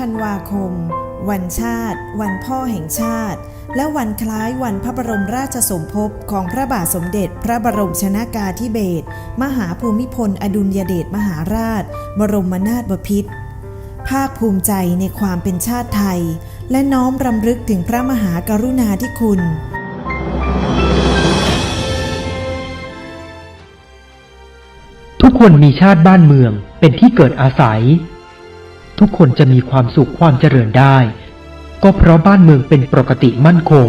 ธันวาคม วันชาติ วันพ่อแห่งชาติ และวันคล้ายวันพระบรมราชสมภพของพระบาทสมเด็จพระบรมชนากาธิเบศรมหาภูมิพล อดุลยเดชมหาราช บรมนาถบพิตรภาคภูมิใจในความเป็นชาติไทย และน้อมรำลึกถึงพระมหากรุณาธิคุณทุกคนมีชาติบ้านเมืองเป็นที่เกิดอาศัย ทุกคนจะมีความสุขความเจริญได้ ก็เพราะบ้านเมืองเป็นปกติมั่นคง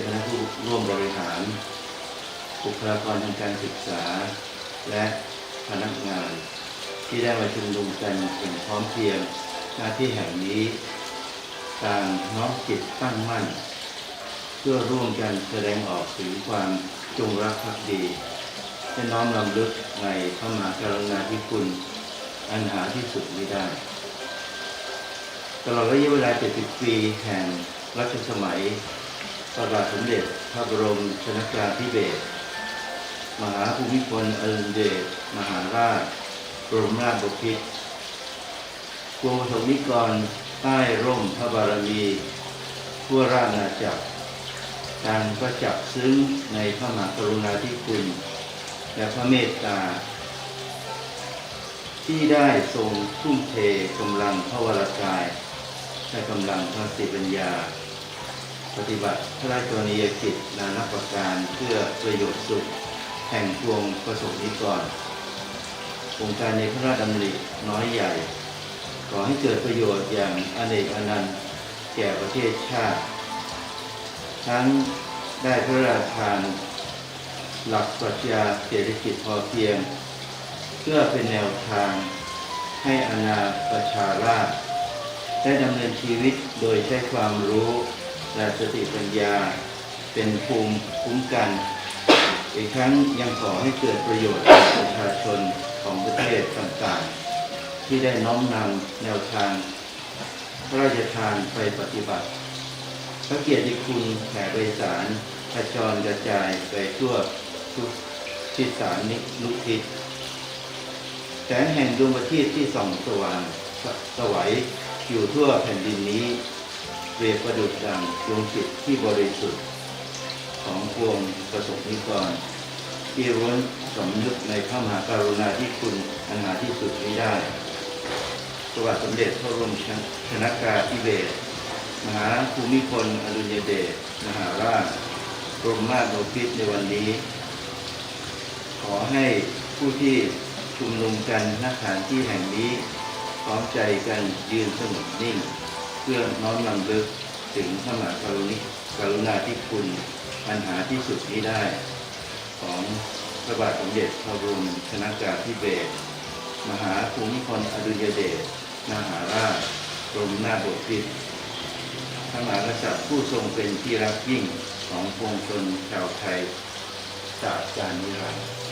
คณะผู้ร่วมบริหารบุคลากรทางการศึกษา และพนักงาน ที่ได้มาชุมนุมกันอย่างพร้อมเพรียงหน้าที่แห่งนี้ต่างน้อมจิตตั้งมั่น เพื่อร่วมกันแสดงออกถึงความจงรักภักดีและน้อมรำลึกในพระมหากรุณาธิคุณ อันหาที่สุดไม่ได้ ตลอดระยะเวลา 70 ปีแห่งรัชสมัย พระบาทสมเด็จพระบรมชนกาธิเบศรมหาภูมิพลอดุลยเดชมหาราชบรมราชบพิตรกรมสมิกรใต้ร่มพระบารมี ทั่วราชอาจักรการประจักษ์ซึ้งในพระมหากรุณาธิคุณ และพระเมตตา ที่ได้ทรงทุ่มเทกำลังพระวรากาย และกำลังพระสิปัญญา ปฏิบัติพระราชกรณียกิจนานาประการเพื่อประโยชน์สุขแห่งพวงประสบนิกรโครงการในพระราชดำริน้อยใหญ่ ขอให้เกิดประโยชน์อย่างอเนกอนันต์แก่ประเทศชาติ ทั้งได้พระราชทาน หลักปรัชญาเศรษฐกิจพอเพียง เพื่อเป็นแนวทางให้อนาประชาราษฎร์ได้ดำเนินชีวิตโดยใช้ความรู้ และสติปัญญาเป็นภูมิคุ้มกัน อีกทั้งยังขอให้เกิดประโยชน์แก่ประชาชนของประเทศต่างๆ ที่ได้น้อมนำแนวทางพระราชทานไปปฏิบัติ พระเกียรติคุณแผ่ไปสารกระจรกระจายไปทั่วทุกทิศสารนินุทิศแสงแห่งดวงประทีปที่ส่องสว่างสวัยอยู่ทั่วแผ่นดินนี้ เปรียบประดุจดังดวงจิตที่บริสุทธิ์ของพวงประสบนิกรที่ร้นสำนึกในพระมหากรุณาธิคุณอันหาที่สุดไม่ได้พระบาทสมเด็จพระบรมชนากาธิเบศรมหาภูมิพลอดุลยเดชมหาราชบรมนาถบพิตรในวันนี้ ขอให้ผู้ที่ชุมนุมกันณสถานที่แห่งนี้พร้อมใจกันยืนสงบนิ่ง พื่อน้อมนำลึกถึงพระมหากรุณิกรุณาธิคุณอันหาที่สุดนี้ได้ ของพระบาทสมเด็จพระบรมชนากาธิเบศรมหาภูมิพลอดุลยเดชมหาราชบรมนาถบพิตรพระมหากษัตริย์ผู้ทรงเป็นที่รักยิ่งของปวงชนชาวไทยจากการนิรันดร์